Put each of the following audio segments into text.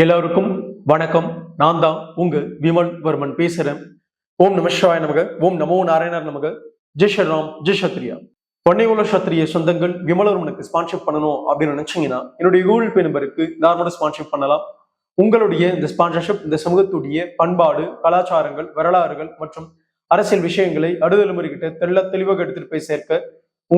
எல்லோருக்கும் வணக்கம். நான் தான் உங்க விமல் வர்மன் பேசுறேன். ஓம் நம நமக ஓம் நமோ நாராயணர் நமக. ஜெய் ஸ்ரீராம் ஜெய் சத்ரியா. பொன்னையுள்ள சத்திரிய சொந்தங்கள் விமலவர்மனுக்கு ஸ்பான்ஷிப் பண்ணணும் அப்படின்னு நினைச்சீங்கன்னா என்னுடைய கூகுள் பே நம்பருக்கு நார்மலாக ஸ்பான்ஷிப் பண்ணலாம். உங்களுடைய இந்த ஸ்பான்சர்ஷிப் இந்த சமூகத்துடைய பண்பாடு கலாச்சாரங்கள் வரலாறுகள் மற்றும் அரசியல் விஷயங்களை அடுதலைமுறைகிட்ட தெள்ள தெளிவாக எடுத்துட்டு போய் சேர்க்க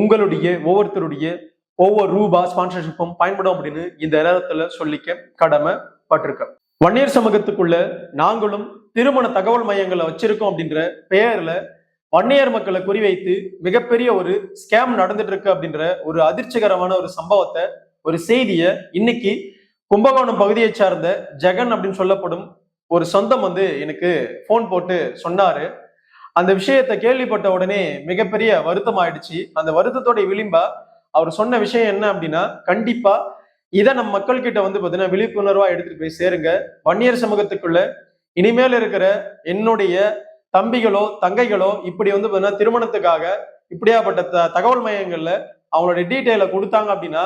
உங்களுடைய ஒவ்வொருத்தருடைய ஒவ்வொரு ரூபா ஸ்பான்சர்ஷிப்பும் பயன்படும் அப்படின்னு இந்த நேரத்துல சொல்லிக்க கடமை. பட்டிருக்கு வன்னியர் சமூகத்துக்குள்ள நாங்களும் திருமண தகவல் மையங்களை வச்சிருக்கோம் அப்படின்ற பெயர்ல வன்னியர் மக்களை குறிவைத்து மிகப்பெரிய ஒரு ஸ்கேம் நடந்துட்டு இருக்கு அப்படின்ற ஒரு அதிர்ச்சிகரமான ஒரு சம்பவத்தை ஒரு செய்தியை இன்னைக்கு கும்பகோணம் பகுதியை சார்ந்த ஜெகன் அப்படின்னு சொல்லப்படும் ஒரு சொந்தம் வந்து எனக்கு ஃபோன் போட்டு சொன்னாரு. அந்த விஷயத்தை கேள்விப்பட்ட உடனே மிகப்பெரிய வருத்தம் ஆயிடுச்சு அந்த வருத்தத்தோட விளிம்பா அவர் சொன்ன விஷயம் என்ன அப்படின்னா கண்டிப்பா இதை நம்ம மக்கள் கிட்ட வந்து பார்த்தீங்கன்னா விழிப்புணர்வா எடுத்துட்டு போய் சேருங்க. வன்னியர் சமூகத்துக்குள்ள இனிமேல் இருக்கிற என்னுடைய தம்பிகளோ தங்கைகளோ இப்படி வந்து பார்த்தீங்கன்னா திருமணத்துக்காக இப்படியாப்பட்ட த- தகவல் மையங்கள்ல அவங்களுடைய டீட்டெயிலை கொடுத்தாங்க அப்படின்னா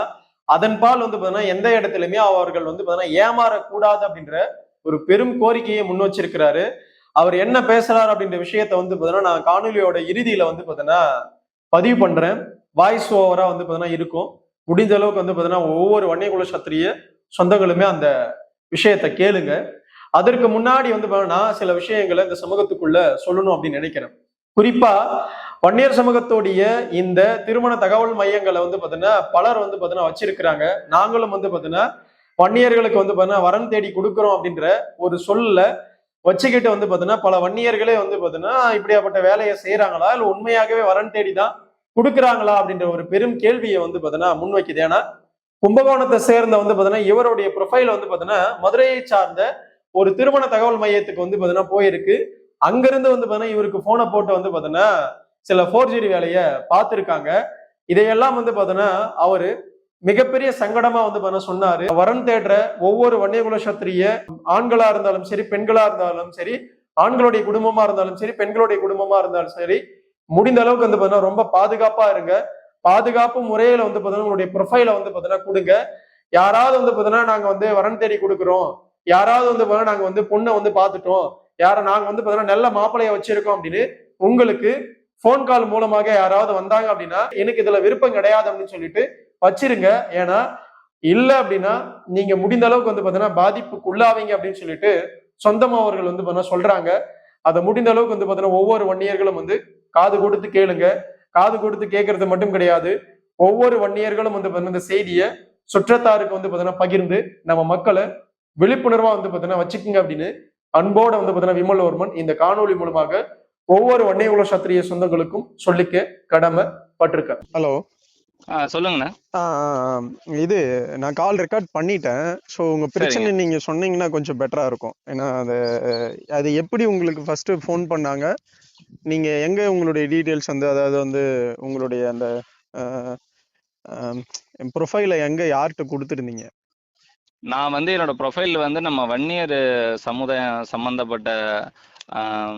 அதன் பால் வந்து பார்த்தீங்கன்னா எந்த இடத்துலயுமே அவர்கள் வந்து பார்த்தீங்கன்னா ஏமாறக்கூடாது அப்படின்ற ஒரு பெரும் கோரிக்கையை முன் வச்சிருக்கிறாரு. அவர் என்ன பேசுறாரு அப்படின்ற விஷயத்த வந்து பார்த்தீங்கன்னா நான் காணொலியோட இறுதியில வந்து பார்த்தீங்கன்னா பதிவு பண்றேன். வாய்ஸ் ஓவரா வந்து பார்த்தீங்கன்னா இருக்கும். முடிஞ்ச அளவுக்கு வந்து பார்த்தீங்கன்னா ஒவ்வொரு வன்னியகுல சத்திரிய சொந்தங்களுமே அந்த விஷயத்தை கேளுங்க. அதற்கு முன்னாடி வந்து பார்த்தீங்கன்னா சில விஷயங்களை இந்த சமூகத்துக்குள்ள சொல்லணும் அப்படின்னு நினைக்கிறேன். குறிப்பா வன்னியர் சமூகத்தோடைய இந்த திருமண தகவல் மையங்களை வந்து பார்த்தீங்கன்னா பலர் வந்து பார்த்தீங்கன்னா வச்சிருக்கிறாங்க. நாங்களும் வந்து பார்த்தீங்கன்னா வன்னியர்களுக்கு வந்து பார்த்தீங்கன்னா வரன் தேடி கொடுக்குறோம் அப்படின்ற ஒரு சொல்ல வச்சுக்கிட்டு வந்து பார்த்தீங்கன்னா பல வன்னியர்களே வந்து பார்த்தீங்கன்னா இப்படியாப்பட்ட வேலையை செய்யறாங்களா இல்லை உண்மையாகவே வரன் தேடி தான் கொடுக்குறாங்களா அப்படின்ற ஒரு பெரும் கேள்வியை வந்து பார்த்தீங்கன்னா முன்வைக்குது. ஏன்னா கும்பகோணத்தை சேர்ந்த வந்து பார்த்தீங்கன்னா இவருடைய ப்ரொஃபைல் வந்து பார்த்தீங்கன்னா மதுரையை சார்ந்த ஒரு திருமண தகவல் மையத்துக்கு வந்து பார்த்தீங்கன்னா போயிருக்கு. அங்கிருந்து வந்து பார்த்தீங்கன்னா இவருக்கு போனை போட்டு வந்து பார்த்தீங்கன்னா சில ஃபோர்ஜரி வேலையை பார்த்துருக்காங்க. இதையெல்லாம் வந்து பார்த்தீங்கன்னா அவரு மிகப்பெரிய சங்கடமா வந்து பாத்தீங்கன்னா சொன்னாரு. வரன் தேடுற ஒவ்வொரு வன்னியகுல சத்திரிய ஆண்களா இருந்தாலும் சரி பெண்களா இருந்தாலும் சரி ஆண்களுடைய குடும்பமா இருந்தாலும் சரி பெண்களுடைய குடும்பமா இருந்தாலும் சரி முடிந்த அளவுக்கு வந்து பாத்தீங்கன்னா ரொம்ப பாதுகாப்பா இருங்க. பாதுகாப்பு முறையில வந்து பாத்தீங்கன்னா உங்களுடைய ப்ரொஃபைல வந்து பாத்தீங்கன்னா கொடுங்க. யாராவது வந்து பாத்தீங்கன்னா நாங்க வந்து வரன் தேடி கொடுக்குறோம். யாராவது வந்து பாத்தீங்கன்னா நாங்க வந்து பொண்ணை வந்து பார்த்துட்டோம். யார நாங்க வந்து பாத்தீங்கன்னா நல்ல மாப்பிளைய வச்சிருக்கோம் அப்படின்னு உங்களுக்கு ஃபோன் கால் மூலமாக யாராவது வந்தாங்க அப்படின்னா எனக்கு இதுல விருப்பம் கிடையாது அப்படின்னு சொல்லிட்டு வச்சிருங்க. ஏன்னா இல்ல அப்படின்னா நீங்க முடிந்த அளவுக்கு வந்து பாத்தீங்கன்னா பாதிப்புக்கு உள்ளாவீங்க அப்படின்னு சொல்லிட்டு சொந்தமாக அவர்கள் வந்து பாத்தீங்கன்னா சொல்றாங்க. அதை முடிந்த அளவுக்கு வந்து பாத்தீங்கன்னா ஒவ்வொரு வன்னியர்களும் வந்து காது கொடுத்து கேளுங்க. காது கொடுத்து கேட்கறது மட்டும் கிடையாது. ஒவ்வொரு வன்னியர்களும் வந்து பார்த்தீங்கன்னா இந்த செய்தியை சுற்றத்தாருக்கு வந்து பார்த்தீங்கன்னா பகிர்ந்து நம்ம மக்களை விழிப்புணர்வா வந்து பார்த்தீங்கன்னா வச்சுக்கோங்க அப்படின்னு அன்போட வந்து பார்த்தீங்கன்னா விமல்வர்மன் இந்த காணொளி மூலமாக ஒவ்வொரு வன்னியகுல சத்திரிய சொந்தங்களுக்கும் சொல்லிக்க கடமை பட்டிருக்க ஹலோ சொல்லுங்கண்ணா. இது நான் கால் ரெக்கார்ட் பண்ணிட்டேன். ஸோ உங்க பிரச்சனை நீங்க சொன்னீங்கன்னா கொஞ்சம் பெட்டரா இருக்கும். ஏன்னா அது அது எப்படி உங்களுக்கு ஃபர்ஸ்ட் ஃபோன் பண்ணாங்க? நீங்க எங்க உங்களுடைய டீட்டெயில்ஸ் வந்து அதாவது வந்து உங்களுடைய அந்த ப்ரொஃபைலை எங்க யார்கிட்ட கொடுத்துருந்தீங்க? நான் வந்து என்னோட ப்ரொஃபைல் வந்து நம்ம வன்னியர் சமுதாயம் சம்பந்தப்பட்ட ஆ,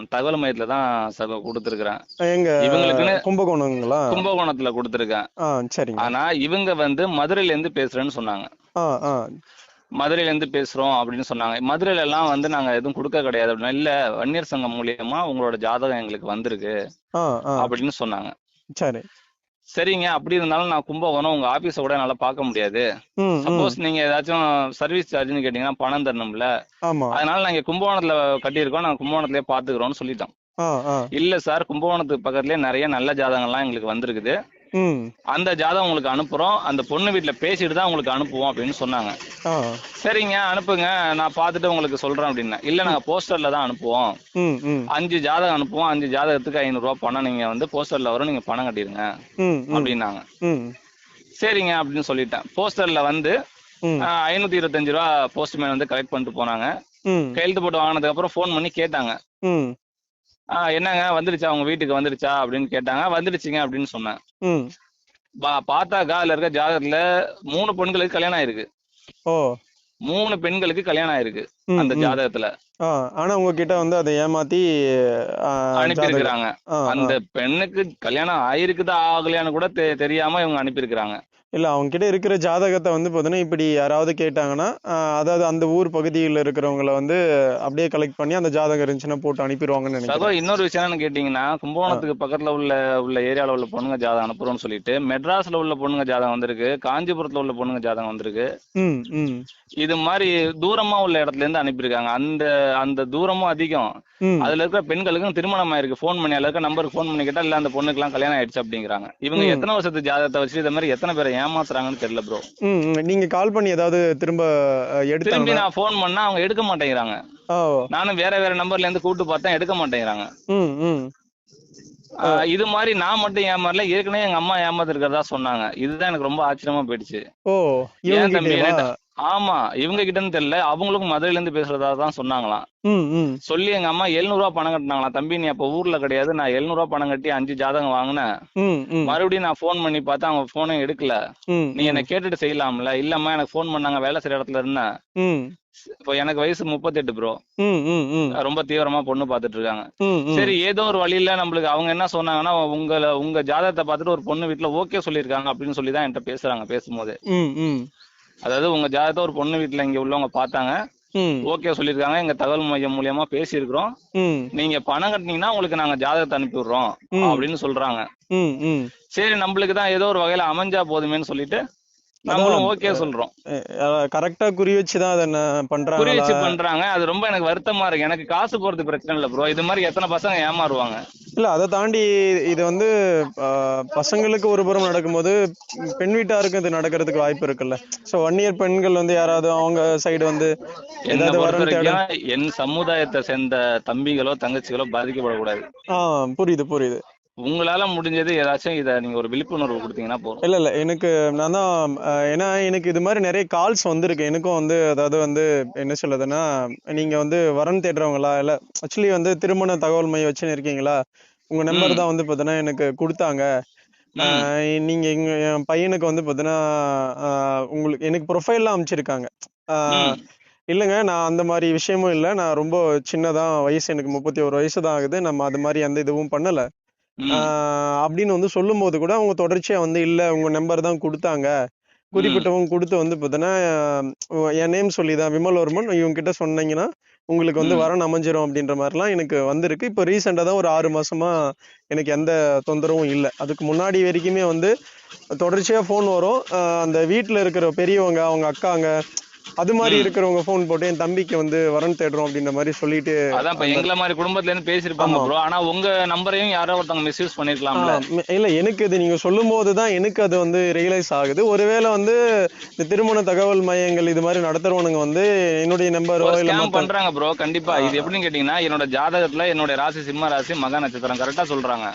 தகவல் மையத்துல தான் ச- கொடுத்திருக்கிறேன். எங்க இவங்களுக்குன்னு கும்பகோணங்களா? கும்பகோணத்துல கொடுத்திருக்கேன். சரிங்க. ஆனா இவங்க வந்து மதுரையில இருந்து பேசுறேன்னு சொன்னாங்க. மதுரையில இருந்து பேசுறோம் அப்படின்னு சொன்னாங்க. மதுரையில எல்லாம் வந்து நாங்க எதுவும் கொடுக்க கிடையாது அப்படின்னா இல்ல வன்னியர் சங்கம் மூலியமா உங்களோட ஜாதகம் எங்களுக்கு வந்திருக்கு. அப்படின்னு சொன்னாங்க. சரி. சரிங்க அப்படி இருந்தாலும் நான் கும்பகோணம் உங்க ஆபீஸ கூட என்னால பார்க்க முடியாது. சப்போஸ் நீங்க ஏதாச்சும் சர்வீஸ் சார்ஜ்னு கேட்டீங்கன்னா பணம் தரணும்ல. அதனால நாங்க கும்பகோணத்துல கட்டியிருக்கோம். நாங்க கும்பகோணத்திலே பாத்துக்கிறோம்னு சொல்லிட்டோம். இல்ல சார் கும்பகோணத்துக்கு பக்கத்துலயே நிறைய நல்ல ஜாதகம்லாம் எங்களுக்கு வந்திருக்குது. அந்த ஜாதகம் உங்களுக்கு அனுப்புறோம். அந்த பொண்ணு வீட்டுல பேசிட்டு தான் உங்களுக்கு அனுப்புவோம் அப்படின்னு சொன்னாங்க. சரிங்க அனுப்புங்க. நான் பார்த்துட்டு உங்களுக்கு சொல்றேன் அப்படின்னா. இல்ல நாங்க போஸ்டர்ல தான் அனுப்புவோம். அஞ்சு ஜாதகம் அனுப்புவோம். அஞ்சு ஜாதகத்துக்கு ஐநூறு ரூபாய் பணம் நீங்க வந்து போஸ்டர்ல வரும். நீங்க பணம் கட்டிடுங்க. அப்படின்னாங்க. சரிங்க அப்படின்னு சொல்லிட்டேன். போஸ்டர்ல வந்து ஐநூத்தி இருபத்தஞ்சு ரூபா போஸ்ட்மேன் வந்து கலெக்ட் பண்ணிட்டு போனாங்க. கையெழுத்து போட்டு வாங்கினதுக்கு அப்புறம் ஃபோன் பண்ணி கேட்டாங்க. என்னங்க? வந்துருச்சா உங்க வீட்டுக்கு வந்துருச்சா அப்படின்னு கேட்டாங்க. வந்துருச்சுங்க அப்படின்னு சொன்னேன். பார்த்தாக்கா அதுல இருக்க ஜாதகத்துல மூணு பெண்களுக்கு கல்யாணம் ஆயிருக்கு. ஓ. மூணு பெண்களுக்கு கல்யாணம் ஆயிருக்கு அந்த. ஜாதகத்துல. ஆனா உங்ககிட்ட வந்து அதை ஏமாத்தி அனுப்பியிருக்கிறாங்க. அந்த பெண்ணுக்கு கல்யாணம் ஆயிருக்குதா ஆகலையான்னு கூட தெரியாம இவங்க அனுப்பியிருக்கிறாங்க. இல்ல அவங்க கிட்ட இருக்கிற ஜாதகத்தை வந்து பார்த்தீங்கன்னா இப்படி யாராவது கேட்டாங்கன்னா அதாவது அந்த ஊர் பகுதியில் இருக்கிறவங்கள வந்து அப்படியே கலெக்ட் பண்ணி அந்த ஜாதகம் இருந்துச்சுன்னா போட்டு அனுப்பிடுவாங்கன்னு நினைக்கிறேன். இன்னொரு விஷயம் என்னன்னு கேட்டீங்கன்னா கும்பகோணத்துக்கு பக்கத்துல உள்ள உள்ள ஏரியால உள்ள பொண்ணுங்க ஜாதகம் அனுப்புறோம்னு சொல்லிட்டு மெட்ராஸ்ல உள்ள பொண்ணுங்க ஜாதகம் வந்திருக்கு காஞ்சிபுரத்துல உள்ள பொண்ணுங்க ஜாதகம் வந்திருக்கு. இது மாதிரி தூரமா உள்ள இடத்துல இருந்து அனுப்பியிருக்காங்க. அந்த அந்த தூரமும் அதிகம். அதுல இருக்கிற பெண்களுக்கும் திருமணம் ஆயிருக்கு. ஃபோன் பண்ணி அதுல இருக்க நம்பருக்கு ஃபோன் பண்ணி கேட்டா இல்ல அந்த பொண்ணுக்கு எல்லாம் கல்யாணம் ஆயிடுச்சு அப்படிங்கிறாங்க. இவங்க. எத்தனை வருஷத்து ஜாதகத்தை வச்சு இந்த மாதிரி எத்தனை பேரை ஏமாத்துறாங்கன்னு தெரியல ப்ரோ. நீங்க கால் பண்ணி ஏதாவது திரும்ப ஆ, திரும்பி நான் ஃபோன் பண்ணா அவங்க எடுக்க மாட்டேங்கிறாங்க. நானும் வேற வேற நம்பர்ல இருந்து கூப்பிட்டு பார்த்தேன் எடுக்க மாட்டேங்கிறாங்க. இது மாதிரி நான் மட்டும் ஏமாறல ஏற்கனவே எங்க அம்மா ஏமாத்திருக்கிறதா சொன்னாங்க. இதுதான் எனக்கு ரொம்ப ஆச்சரியமா போயிடுச்சு. ஓ ஏன் தம்பி ஆமா இவங்க கிட்டன்னு தெரியல. அவங்களுக்கும் மதுரையில இருந்து பேசுறதா தான் சொன்னாங்களாம். சொல்லி எங்க அம்மா 700 ரூபாய் பணம் கட்டினாங்களாம். தம்பி நீ அப்ப ஊர்ல கிடையாது. நான் 700 ரூபாய் பணம் கட்டி அஞ்சு ஜாதகம் வாங்கினேன். மறுபடியும் நான் ஃபோன் பண்ணி பார்த்தா அவங்க போனே எடுக்கல. நீ என்ன கேட்டுட்டு செய்யலாம்ல. இல்லம்மா எனக்கு ஃபோன் பண்ணாங்க. வேலை செய்யற இடத்துல இருந்தேன். இப்போ எனக்கு வயசு முப்பத்தெட்டு ப்ரோ ரொம்ப தீவிரமா பொண்ணு பார்த்துட்டு இருக்காங்க. சரி ஏதோ ஒரு வழியில நம்மளுக்கு அவங்க என்ன சொன்னாங்கன்னா உங்களை உங்க ஜாதகத்தை பார்த்துட்டு ஒரு பொண்ணு வீட்டுல ஓகே சொல்லியிருக்காங்க அப்படின்னு சொல்லி தான் என்கிட்ட பேசுறாங்க பேசும்போது. அதாவது உங்க ஜாதகத்தை ஒரு பொண்ணு வீட்டுல இங்க உள்ளவங்க பார்த்தாங்க. ம். ஓகே சொல்லியிருக்காங்க. எங்க தகவல் மையம் மூலியமா பேசியிருக்கிறோம். நீங்க பணம் கட்டினீங்கன்னா உங்களுக்கு நாங்க ஜாதகத்தை அனுப்பி விடுறோம். அப்படின்னு சொல்றாங்க. சரி நம்மளுக்கு தான் ஏதோ ஒரு வகையில அமைஞ்சா போதுமேன்னு சொல்லிட்டு நம்மளும் ஓகே சொல்றோம். கரெக்டா குறி வச்சு தான் அதை என்ன புரிய வச்சு பண்றாங்க. அது ரொம்ப எனக்கு வருத்தமா இருக்கு. எனக்கு காசு போறது பிரச்சனை இல்ல ப்ரோ இது மாதிரி எத்தனை பசங்க ஏமாறுவாங்க? இல்ல அதை தாண்டி இது வந்து பசங்களுக்கு ஒரு புறம் நடக்கும்போது பெண் வீட்டாருக்கு இது நடக்கிறதுக்கு வாய்ப்பு இருக்குல்ல. சோ ஒன் இயர் பெண்கள் வந்து யாராவது அவங்க சைடு வந்து என் சமுதாயத்தை சேர்ந்த தம்பிகளோ தங்கச்சிகளோ பாதிக்கப்படக்கூடாது. ஆ புரியுது புரியுது. உங்களால முடிஞ்சது ஏதாச்சும் இத நீங்க ஒரு விழிப்புணர்வு கொடுத்தீங்கன்னா போதும். இல்ல இல்ல. எனக்கு நான் தான் ஏன்னா எனக்கு இது மாதிரி நிறைய கால்ஸ் வந்திருக்கு. எனக்கும் வந்து அதாவது வந்து என்ன சொல்லுதுன்னா நீங்க வந்து வரன் தேடுறவங்களா? இல்ல ஆக்சுவலி வந்து திருமண தகவல் மையம் வச்சுன்னு இருக்கீங்களா? உங்க நம்பர். தான் வந்து பார்த்தீங்கன்னா எனக்கு கொடுத்தாங்க. நீங்க எங்க என் பையனுக்கு வந்து பார்த்தீங்கன்னா அஹ், உங்களுக்கு எனக்கு ப்ரொஃபைல்லாம் அமைச்சிருக்காங்க இல்லைங்க நான் அந்த மாதிரி விஷயமும் இல்லை. நான் ரொம்ப சின்னதான் வயசு எனக்கு முப்பத்தி ஒரு வயசு தான் ஆகுது. நம்ம அது மாதிரி எந்த இதுவும் பண்ணல. அப்படின்னு வந்து சொல்லும்போது கூட அவங்க தொடர்ச்சியா வந்து இல்ல உங்க நம்பர் தான் கொடுத்தாங்க. குறிப்பிட்டவங்க கொடுத்து வந்து பார்த்தீங்கன்னா ஆஹ் என் நேம் சொல்லி தான் விமல்வர்மன் இவங்க கிட்ட சொன்னீங்கன்னா உங்களுக்கு வந்து ம். வரன் அமைஞ்சிரும் அப்படின்ற மாதிரிலாம் எனக்கு வந்திருக்கு. இப்போ ரீசெண்டாக தான் ஒரு ஆறு மாசமா எனக்கு எந்த தொந்தரவும் இல்லை. அதுக்கு முன்னாடி வரைக்குமே வந்து தொடர்ச்சியா ஃபோன் வரும். அந்த வீட்டில் இருக்கிற பெரியவங்க அவங்க அக்காங்க அது மாதிரி. இருக்கிறவங்க ஃபோன் போட்டு என் தம்பிக்கு வந்து வரன் தேடுறோம் அப்படின்ற மாதிரி சொல்லிட்டு அதான் இப்ப எங்களை மாதிரி குடும்பத்துல இருந்து பேசிருப்பாங்க. ப்ரோ ஆனா உங்க நம்பரையும் யாரோ ஒருத்தவங்க மிஸ்யூஸ் பண்ணிருக்கலாம்ல. இல்ல எனக்கு இது நீங்க சொல்லும் போது தான் எனக்கு அது வந்து ரியலைஸ் ஆகுது. ஒருவேளை வந்து இந்த திருமண தகவல் மையங்கள் இது மாதிரி நடத்துறவனுங்க வந்து என்னுடைய நம்பரோ இல்ல பண்றாங்க ப்ரோ கண்டிப்பா. இது எப்படின்னு கேட்டீங்கன்னா என்னோட ஜாதகத்துல என்னோட ராசி சிம்ம ராசி மக நட்சத்திரம். கரெக்டா சொல்றாங்க.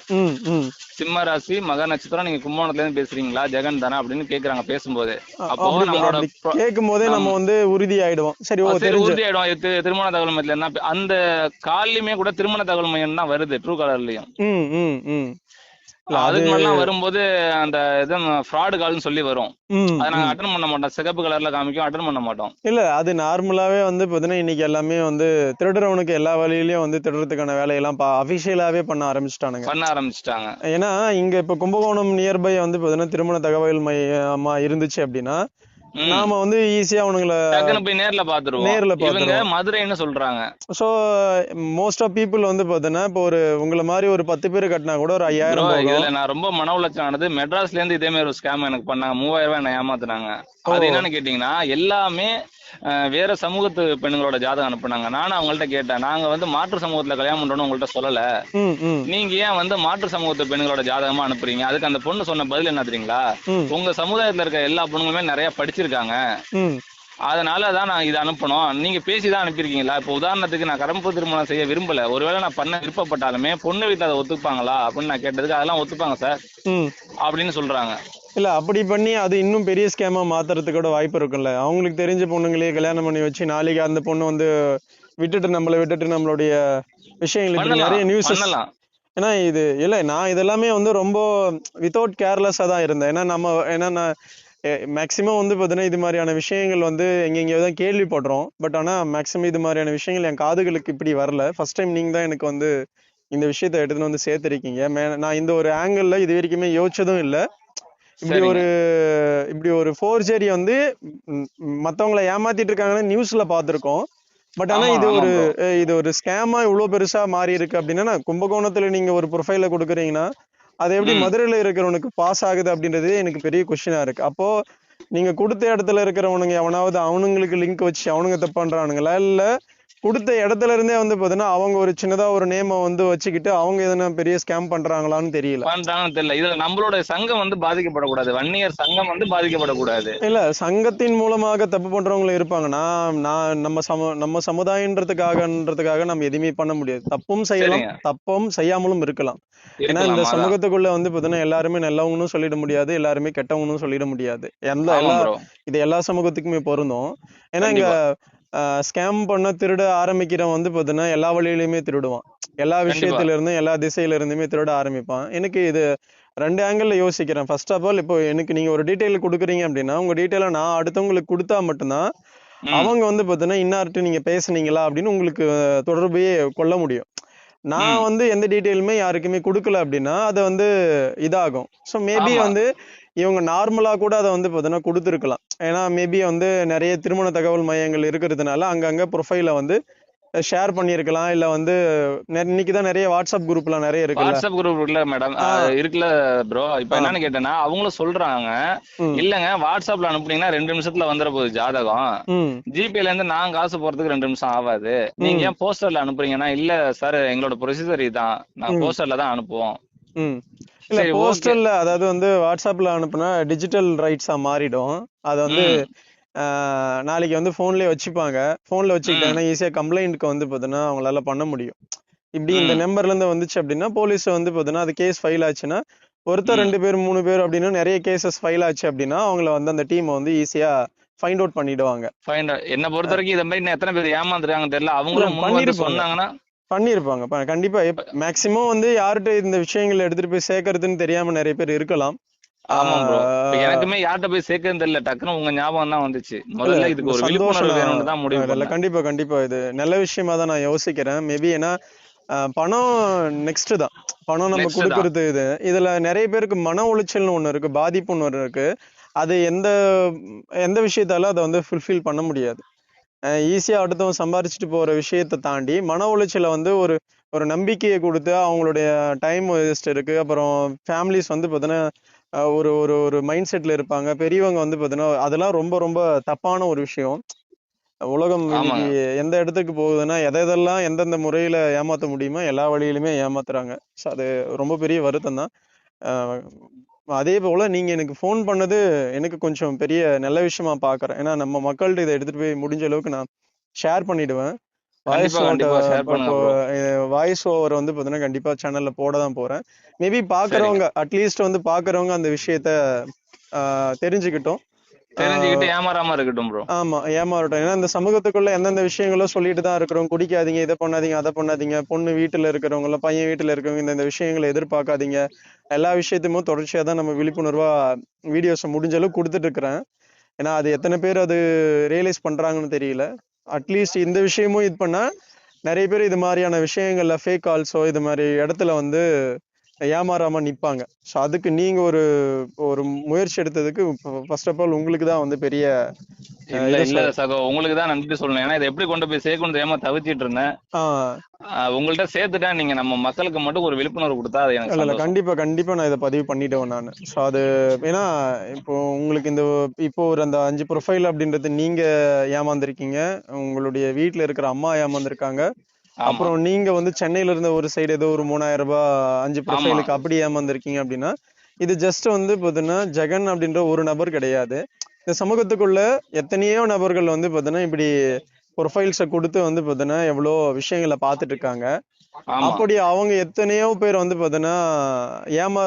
சிம்ம ராசி மக நட்சத்திரம் நீங்க கும்பகோணத்துல இருந்து பேசுறீங்களா? ஜெகன் தானே? அப்படின்னு கேக்குறாங்க பேசும்போது. அப்போ நம்மளோட கேட்கும் போதே நம்ம ஆமா. வந்து உறுதி ஆயிடுவோம் சரி சரி உறுதியாயிடும். திருமண தகவல் மையத்துல என்ன அந்த கால்லயுமே கூட திருமண தகவல் மையம் தான் வருது ட்ரூ கலர்லயும் அதுக்கு முன்னாடி வரும்போது அந்த இது ஃப்ராடு கால்னு சொல்லி வரும். அதை நாங்க. அட்டன் பண்ண மாட்டோம். சிகப்பு கலர்ல காமிக்கும் அட்டன் பண்ண மாட்டோம். இல்ல அது நார்மலாவே வந்து பாத்தீங்கன்னா இன்னைக்கு எல்லாமே வந்து திருடுறவனுக்கு எல்லா வழியிலயும் வந்து திருடுறதுக்கான வேலையெல்லாம் அபிஷியலாவே பண்ண ஆரம்பிச்சிட்டானுங்க. பண்ண ஆரம்பிச்சிட்டாங்க. ஏன்னா இங்க இப்ப கும்பகோணம் நியர்பை வந்து பாத்தீங்கன்னா திருமண தகவல் மையமா இருந்துச்சு அப்படின்னா. நாம வந்து ஈஸியா அவனுங்கள போய் நேர்ல பாத்துருவோம். நேர்ல இவங்க. மதுரைன்னு சொல்றாங்க. ஸோ மோஸ்ட் ஆஃப் பீப்புள் வந்து பார்த்தீங்கன்னா இப்போ ஒரு உங்களை மாதிரி ஒரு பத்து பேர் கட்டினா கூட ஒரு ஐயாயிரம் இதுல நான் ரொம்ப மன உளைச்சல் ஆனது மெட்ராஸ்ல இருந்து இதே மாதிரி ஒரு ஸ்கேம் எனக்கு பண்ணாங்க. மூவாயிரம் ரூபாய் என்ன ஏமாத்துனாங்க. அது என்னன்னு கேட்டீங்கன்னா எல்லாமே வேற சமூகத்து பெண்களோட ஜாதகம் அனுப்புனாங்க. நானும் அவங்கள்ட்ட கேட்டேன். நாங்க வந்து மாற்று சமூகத்துல கல்யாணம் பண்றோம்னு உங்கள்ட்ட சொல்லல. நீங்க ஏன் வந்து மாற்று சமூகத்து பெண்களோட ஜாதகமா அனுப்புறீங்க? அதுக்கு அந்த பொண்ணு சொன்ன பதில் என்ன தெரியுங்களா? உங்க சமுதாயத்துல இருக்க எல்லா பொண்ணுங்களுமே நிறைய படிச்சிருக்காங்க. அதனால தான் நான் இதை அனுப்பணும். நீங்க பேசி தான் அனுப்பியிருக்கீங்களா? இப்போ உதாரணத்துக்கு நான் கரம்பு திருமணம் செய்ய விரும்பல. ஒருவேளை நான் பண்ண விருப்பப்பட்டாலுமே பொண்ணு வீட்டுல அதை ஒத்துப்பாங்களா? அப்படின்னு நான் கேட்டதுக்கு அதெல்லாம் ஒத்துப்பாங்க சார். அப்படின்னு சொல்றாங்க. இல்ல அப்படி பண்ணி அது இன்னும் பெரிய ஸ்கேமா மாத்துறதுக்கு கூட வாய்ப்பு இருக்கும்ல. அவங்களுக்கு தெரிஞ்ச பொண்ணுங்களே கல்யாணம் பண்ணி வச்சு நாளைக்கு அந்த பொண்ணு வந்து விட்டுட்டு நம்மளை விட்டுட்டு நம்மளுடைய விஷயங்கள் இப்படி நிறைய பண்ணலாம். ஏன்னா இது இல்ல நான் இதெல்லாமே வந்து ரொம்ப வித்தவுட் கேர்லெஸ்ஸா தான் இருந்தேன். ஏன்னா நம்ம ஏன்னா நான் மேக்ஸிமம் வந்து பார்த்தீங்கன்னா இது மாதிரியான விஷயங்கள் வந்து எங்கெங்கேயோ தான் கேள்விப்படுறோம். பட் ஆனால் மேக்ஸிமம் இது மாதிரியான விஷயங்கள் என் காதுகளுக்கு இப்படி வரல. ஃபர்ஸ்ட் டைம் நீங்கள் தான் எனக்கு வந்து இந்த விஷயத்தை எடுத்துன்னு வந்து சேர்த்துருக்கீங்க. மே நான் இந்த ஒரு ஆங்கிளில் இது வரைக்குமே யோசிச்சதும் இல்லை. இப்படி. ஒரு இப்படி ஒரு ஃபோர்ஜரி வந்து மத்தவங்கள ஏமாத்திட்டு இருக்காங்கன்னு நியூஸ்ல பார்த்திருக்கோம் பட் ஆனா இது ஒரு இது ஒரு ஸ்கேமா இவ்வளவு பெருசா மாறி இருக்கு அப்படின்னா கும்பகோணத்துல நீங்க ஒரு ப்ரொஃபைல கொடுக்குறீங்கன்னா அது எப்படி. மதுரையில இருக்கிறவனுக்கு பாஸ் ஆகுது அப்படின்றது எனக்கு பெரிய கொஸ்டினா இருக்கு அப்போ நீங்க கொடுத்த இடத்துல இருக்கிறவனுங்க எவனாவது அவனுங்களுக்கு லிங்க் வச்சு அவனுங்க தப்பு பண்றானுங்களா இல்ல கொடுத்த இடத்துல இருந்தே வந்து பாத்தீங்கன்னா அவங்க ஒரு சின்னதா ஒரு நேம வந்து வச்சுக்கிட்டு அவங்க எதனா பெரிய ஸ்கேம் பண்றாங்களான்னு தெரியல. பண்றாங்கன்னு தெரியல. இதுல நம்மளோட சங்கம் வந்து பாதிக்கப்படக்கூடாது. வன்னியர் சங்கம் வந்து பாதிக்கப்படக்கூடாது. இல்ல சங்கத்தின் மூலமாக தப்பு பண்றவங்க இருப்பாங்கன்னா நான் நம்ம சம நம்ம சமுதாயன்றதுக்காகன்றதுக்காக நம்ம எதுவுமே பண்ண முடியாது. தப்பும் செய்யலாம். தப்பும் செய்யாமலும் இருக்கலாம். ஏன்னா இந்த. சமூகத்துக்குள்ள வந்து பாத்தீங்கன்னா எல்லாருமே நல்லவங்கன்னு சொல்லிட முடியாது எல்லாருமே கெட்டவங்கன்னு சொல்லிட முடியாது. எந்த எல்லா. இது எல்லா சமூகத்துக்குமே பொருந்தும். ஏன்னா இங்க ஸ்கேம் பண்ண திருட ஆரம்பிக்கிறவன் வந்து பாத்தீங்கன்னா எல்லா வழியிலுமே திருடுவான். எல்லா. விஷயத்துல இருந்தும் எல்லா திசையில இருந்துமே திருட ஆரம்பிப்பான். எனக்கு இது ரெண்டு ஆங்கிள் யோசிக்கிறேன். ஃபர்ஸ்ட் ஆஃப் ஆல் இப்போ எனக்கு நீங்க ஒரு டீட்டெயில் கொடுக்குறீங்க அப்படின்னா உங்க டீட்டெயிலை நான் அடுத்தவங்களுக்கு கொடுத்தா மட்டும்தான். அவங்க வந்து பாத்தீங்கன்னா இன்னார்ட்டு நீங்க பேசுனீங்களா? அப்படின்னு உங்களுக்கு தொடர்பையே கொள்ள முடியும். நான். வந்து எந்த டீட்டெயிலுமே யாருக்குமே கொடுக்கல அப்படின்னா அது வந்து இதாகும் ஸோ மேபி. வந்து இவங்க நார்மலா கூட அதை வந்து பார்த்தீங்கன்னா கொடுத்துருக்கலாம் ஏன்னா மேபி வந்து நிறைய திருமண தகவல் மையங்கள் இருக்கிறதுனால அங்கங்க ப்ரொஃபைல வந்து ஷேர் பண்ணியிருக்கலாம். இல்ல வந்து இன்னைக்கு தான் நிறைய வாட்ஸ்அப் குரூப்லாம் நிறைய இருக்குல்ல. வாட்ஸ்அப் குரூப் இருக்குல்ல மேடம். இருக்குல்ல ப்ரோ இப்ப. என்னன்னு கேட்டேன்னா அவங்களும் சொல்றாங்க. இல்லங்க வாட்ஸ்அப்ல அனுப்புனீங்கன்னா ரெண்டு நிமிஷத்துல வந்துட போகுது ஜாதகம். ஜிபேல இருந்து நான் காசு போறதுக்கு ரெண்டு நிமிஷம் ஆகாது. நீங்க. ஏன் போஸ்டர்ல அனுப்புறீங்கன்னா இல்ல சார் எங்களோட ப்ரொசீஜர் இதான். நான். போஸ்டர்ல தான் அனுப்புவோம். இல்ல. போஸ்டல்ல அதாவது வந்து வாட்ஸ்அப்ல அனுப்புனா டிஜிட்டல் ரைட்ஸா மாறிடும். அது வந்து நாளைக்கு வந்து போன்லயே வச்சுப்பாங்க. போன்ல வச்சுக்கிட்டாங்கன்னா ஈஸியா கம்ப்ளைண்ட்க்கு வந்து பாத்தீங்கன்னா அவங்களால பண்ண முடியும். இப்படி இந்த ம். நம்பர்ல இருந்து வந்துச்சு அப்படின்னா போலீஸ் வந்து பாத்தீங்கன்னா அது கேஸ் ஃபைல் ஆச்சுன்னா ஒருத்தர். ரெண்டு பேர் மூணு பேர் அப்படின்னு நிறைய கேசஸ் ஃபைல் ஆச்சு அப்படின்னா அவங்கள வந்து அந்த டீமை வந்து ஈஸியா ஃபைண்ட் அவுட் பண்ணிடுவாங்க. Fine. என்ன பொறுத்த வரைக்கும் இத மாதிரி எத்தனை பேர் ஏமாந்துருக்காங்கன்னு தெரியல. அவங்களும் பண்ணிருப்பாங்க. சொன்னாங்கன்னா பண்ணியிருப்பாங்க ப- கண்டிப்பா. மேக்சிமம் வந்து யார்கிட்ட இந்த விஷயங்களை எடுத்துட்டு போய் சேர்க்கறதுன்னு தெரியாம நிறைய பேர் இருக்கலாம். ஆமா ப்ரோ எனக்குமே யார்கிட்ட போய் சேர்க்கறது தெரியல டக்குன்னு உங்க ஞாபகம் தான் வந்துச்சு. முதல்ல இதுக்கு ஒரு விழிப்புணர்வு. வேணும்னு தான் முடிவு கண்டிப்பா கண்டிப்பா. இது நல்ல விஷயமா தான் நான் யோசிக்கிறேன். மேபி ஏன்னா பணம் நெக்ஸ்ட் தான். பணம் நம்ம. கொடுக்கறது இது. இதுல நிறைய பேருக்கு மன உளைச்சல்னு ஒண்ணு இருக்கு பாதிப்புன்னு ஒண்ணு இருக்கு. அது எந்த எந்த விஷயத்தால அதை வந்து ஃபுல்ஃபில் பண்ண முடியாது. ஈஸியா அடுத்தவன் சம்பாரிச்சுட்டு போற விஷயத்தை தாண்டி மன உளைச்சலை வந்து ஒரு ஒரு நம்பிக்கையை கொடுத்து அவங்களுடைய டைம் வேஸ்ட் இருக்கு. அப்புறம் ஃபேமிலிஸ் வந்து பார்த்தீங்கன்னா ஒரு ஒரு ஒரு மைண்ட் செட்ல இருப்பாங்க. பெரியவங்க வந்து பார்த்தீங்கன்னா அதெல்லாம் ரொம்ப ரொம்ப தப்பான ஒரு விஷயம். உலகம் எந்த இடத்துக்கு போகுதுன்னா எதை எதெல்லாம் எந்தெந்த முறையில ஏமாத்த முடியுமோ எல்லா வழியிலுமே ஏமாத்துறாங்க. ஸோ அது ரொம்ப பெரிய வருத்தம் தான். அதே போல நீங்க எனக்கு ஃபோன் பண்ணது எனக்கு கொஞ்சம் பெரிய நல்ல விஷயமா பாக்குறேன். ஏன்னா நம்ம மக்கள்கிட்ட இதை எடுத்துட்டு போய் முடிஞ்ச அளவுக்கு நான் ஷேர் பண்ணிடுவேன். வாய்ஸ். வாய்ஸ் ஓவர் வந்து பாத்தீங்கன்னா கண்டிப்பா சேனல்ல போட தான் போறேன். மேபி பாக்குறவங்க அட்லீஸ்ட் வந்து பாக்குறவங்க அந்த விஷயத்த தெரிஞ்சுக்கிட்டோம். தெரிஞ்சுக்கிட்டு ஏமாறாம இருக்கட்டும் ப்ரோ ஆமா ஏமாறட்டும். ஏன்னா இந்த சமூகத்துக்குள்ள எந்தெந்த விஷயங்களோ சொல்லிட்டு தான் இருக்கிறோம். குடிக்காதீங்க இதை பண்ணாதீங்க அதை பண்ணாதீங்க. பொண்ணு வீட்டுல இருக்கிறவங்க இல்ல பையன் வீட்டுல இருக்கிறவங்க இந்த இந்த விஷயங்களை எதிர்பார்க்காதீங்க. எல்லா விஷயத்தையுமே தொடர்ச்சியா தான் நம்ம விழிப்புணர்வா வீடியோஸ் முடிஞ்ச அளவுக்கு கொடுத்துட்டு இருக்கிறேன். ஏன்னா அது எத்தனை பேர் அது ரியலைஸ் பண்றாங்கன்னு தெரியல. அட்லீஸ்ட் இந்த விஷயமும் இது பண்ணால் நிறைய பேர் இது மாதிரியான விஷயங்களில் ஃபேக் கால்ஸோ இது மாதிரி இடத்துல வந்து ஏமாறாம நிப்பாங்க. ஸோ அதுக்கு நீங்க ஒரு ஒரு முயற்சி எடுத்ததுக்கு ஃபர்ஸ்ட் ஆஃப் ஆல் உங்களுக்கு தான் வந்து பெரிய இல்ல இல்ல சகோ உங்களுக்கு தான் நன்றி சொல்லணும். ஏன்னா இதை எப்படி கொண்டு போய் சேர்க்கணும் தெரியாம தவிச்சிட்டு இருந்தேன். உங்கள்ட்ட சேர்த்துட்டேன் நீங்க நம்ம மக்களுக்கு மட்டும் ஒரு விழிப்புணர்வு கொடுத்தா அது எனக்கு இல்ல. கண்டிப்பா கண்டிப்பா நான் இதை பதிவு பண்ணிட்டேன் நான். ஸோ அது ஏன்னா இப்போ உங்களுக்கு இந்த இப்போ ஒரு அந்த அஞ்சு ப்ரொஃபைல் அப்படின்றது நீங்க ஏமாந்துருக்கீங்க. உங்களுடைய வீட்ல இருக்கிற அம்மா ஏமாந்துருக்காங்க. அப்புறம் நீங்க வந்து சென்னையில இருந்த ஒரு சைடு ஏதோ ஒரு மூணாயிரம் ரூபாய் அஞ்சு ப்ரொஃபைலுக்கு அப்படி ஏமாந்துருக்கீங்க அப்படின்னா இது ஜஸ்ட் வந்து பாத்தீங்கன்னா ஜெகன் அப்படின்ற ஒரு நபர் கிடையாது. இந்த சமூகத்துக்குள்ள எத்தனையோ நபர்கள் வந்து பாத்தீங்கன்னா இப்படி ப்ரொஃபைல்ஸை கொடுத்து வந்து பாத்தீங்கன்னா எவ்வளோ விஷயங்களை பார்த்துட்டு இருக்காங்க. அப்படி அவங்க எத்தனையோ பேர் வந்து பாத்தீங்கன்னா ஏமா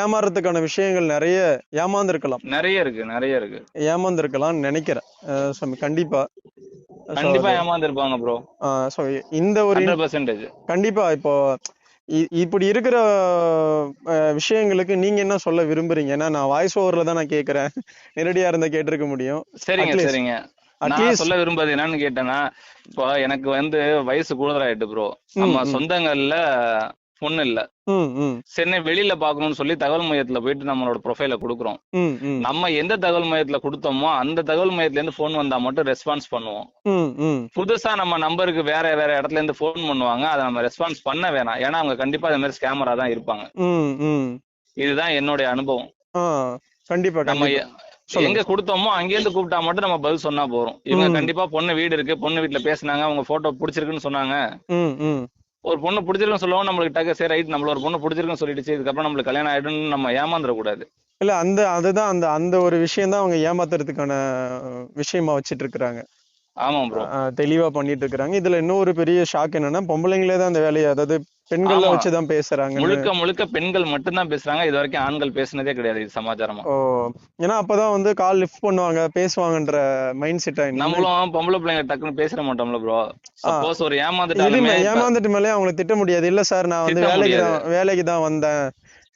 ஏமாறதுக்கான விஷயங்கள் நிறைய ஏமாந்துருக்கலாம். நிறைய இருக்கு நிறைய இருக்கு. ஏமாந்துருக்கலாம்னு நினைக்கிறேன். so கண்டிப்பா கண்டிப்பா ஏமாந்துருப்பாங்க ப்ரோ so இந்த ஒரு பர்சன்டேஜ் கண்டிப்பா இப்போ இப்படி இருக்கிற விஷயங்களுக்கு நீங்க என்ன சொல்ல விரும்புறீங்க? ஏன்னா நான் வாய்ஸ் ஓவர்ல தான் நான் கேக்குறேன். நேரடியா இருந்தா கேட்டிருக்க முடியும். சரிங்க சரிங்க. நான் சொல்ல விரும்புறது என்னன்னு கேட்டேன்னா இப்போ எனக்கு வந்து வயசு கூடுதலாயிட்டு ப்ரோ நம்ம. சொந்தங்கள்ல பொண்ணு இல்ல. சென்னை வெளியில பாக்கணும்னு சொல்லி தகவல் மையத்துல போயிட்டு நம்மளோட ப்ரொஃபைல கொடுக்குறோம். நம்ம எந்த தகவல் மையத்துல கொடுத்தோமோ அந்த தகவல் மையத்துல இருந்து ஃபோன் வந்தா மட்டும் ரெஸ்பான்ஸ் பண்ணுவோம். புதுசா நம்ம நம்பருக்கு வேற வேற இடத்துல இருந்து ஃபோன் பண்ணுவாங்க. அதை நம்ம ரெஸ்பான்ஸ் பண்ண வேணாம். ஏன்னா அவங்க கண்டிப்பா அந்த மாதிரி ஸ்கேமரா தான் இருப்பாங்க. இதுதான் என்னுடைய அனுபவம். கண்டிப்பா நம்ம. எங்க கொடுத்தோமோ அங்கேருந்து கூப்பிட்டா மட்டும் நம்ம பதில் சொன்னா போறோம் இவங்க. கண்டிப்பா பொண்ணு வீடு இருக்கு. பொண்ணு வீட்டுல பேசுனாங்க. அவங்க போட்டோ பிடிச்சிருக்குன்னு சொன்னாங்க. ஒரு பொண்ணு பிடிச்சிருக்குன்னு சொல்லவும் நம்மளுக்கு டக்கு சரி ரைட் நம்மள ஒரு பொண்ணு பிடிச்சிருக்குன்னு சொல்லிடுச்சு இதுக்கப்புறம் நம்மளுக்கு கல்யாணம் ஆயிடும்னு நம்ம ஏமாந்துட கூடாது இல்ல அந்த அதுதான் அந்த அந்த ஒரு விஷயம் தான் அவங்க ஏமாத்துறதுக்கான விஷயமா வச்சிட்டு இருக்கிறாங்க ஆமா ப்ரோ தெளிவா பண்ணிட்டு இருக்கிறாங்க இதுல இன்னொரு பெரிய ஷாக் என்னன்னா பொம்பளைங்களே தான் அந்த வேலையை அதாவது பெண்களை. வச்சுதான் பேசுறாங்க முழுக்க முழுக்க பெண்கள் மட்டும்தான் பேசுறாங்க. இது வரைக்கும் ஆண்கள் பேசுனதே கிடையாது இது சமாச்சாரமா. ஓ ஏன்னா அப்பதான் வந்து கால் லிஃப்ட் பண்ணுவாங்க பேசுவாங்கன்ற மைண்ட் செட் ஆயிடுச்சு நம்மளும் பொம்பளை பிள்ளைங்க டக்குன்னு பேசிட மாட்டோம்ல ப்ரோ சப்போஸ் ஒரு ஏமாந்துட்டாலுமே ஏமாந்துட்டு மேலே அவங்களை திட்ட முடியாது. இல்ல சார் நான் வந்து வேலைக்கு. தான் வேலைக்கு தான் வந்தேன்.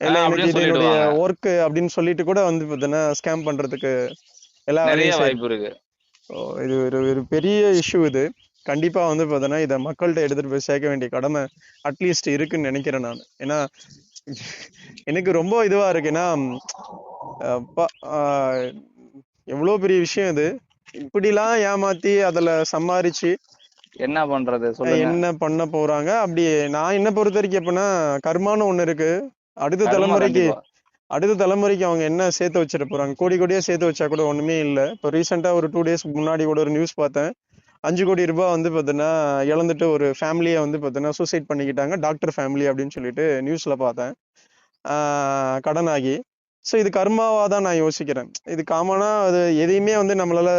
இல்ல எனக்கு இது என்னுடைய. ஒர்க் அப்படின்னு சொல்லிட்டு கூட வந்து பார்த்தீங்கன்னா ஸ்கேம் பண்றதுக்கு எல்லா நிறைய வாய்ப்பு இருக்கு. இது ஒரு பெரிய இஷ்யூ இது. கண்டிப்பா வந்து பார்த்தோன்னா இதை மக்கள்கிட்ட எடுத்துட்டு போய் சேர்க்க வேண்டிய கடமை அட்லீஸ்ட் இருக்குன்னு நினைக்கிறேன் நான். ஏன்னா எனக்கு ரொம்ப இதுவா இருக்கு. ஏன்னா எவ்வளவு பெரிய விஷயம் இது. இப்படிலாம் ஏமாத்தி அதுல சம்பாரிச்சு என்ன பண்றது? என்ன பண்ண போறாங்க? அப்படி நான் என்ன பொறுத்த வரைக்கும் எப்படின்னா கர்மான்னு ஒண்ணு இருக்கு. அடுத்த தலைமுறைக்கு. அடுத்த தலைமுறைக்கு அவங்க என்ன சேர்த்து வச்சிட போறாங்க? கோடி கோடியா சேர்த்து வச்சா கூட ஒண்ணுமே இல்ல. இப்போ ரீசெண்டா ஒரு டூ டேஸ் முன்னாடி கூட ஒரு நியூஸ் பார்த்தேன். அஞ்சு கோடி ரூபாய் வந்து பார்த்தீங்கன்னா இழந்துட்டு ஒரு ஃபேமிலியை வந்து பார்த்தீங்கன்னா சூசைட் பண்ணிக்கிட்டாங்க. டாக்டர் ஃபேமிலி அப்படின்னு சொல்லிட்டு நியூஸ்ல பார்த்தேன். கடனாகி. ஸோ இது கர்மாவா தான் நான் யோசிக்கிறேன். இது காமனா அது எதையுமே வந்து நம்மளால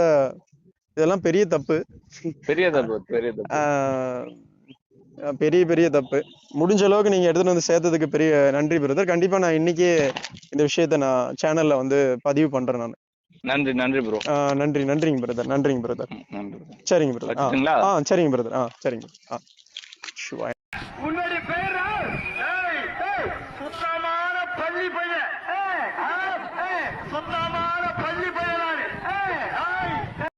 இதெல்லாம் பெரிய தப்பு. பெரிய தப்பு பெரிய தப்பு. பெரிய பெரிய தப்பு. முடிஞ்ச அளவுக்கு நீங்க எடுத்துட்டு வந்து சேர்த்ததுக்கு பெரிய நன்றி பிரதர் கண்டிப்பா நான் இன்னைக்கே இந்த விஷயத்த நான் சேனல்ல வந்து பதிவு பண்றேன் நான். நன்றி நன்றி ப்ரோ நன்றி நன்றிங்க பிரதர் நன்றிங்க பிரதர். சரிங்க பிரதர்? ஆ சரிங்க பிரதர் ஆ சரிங்க. ஆ. சிவாய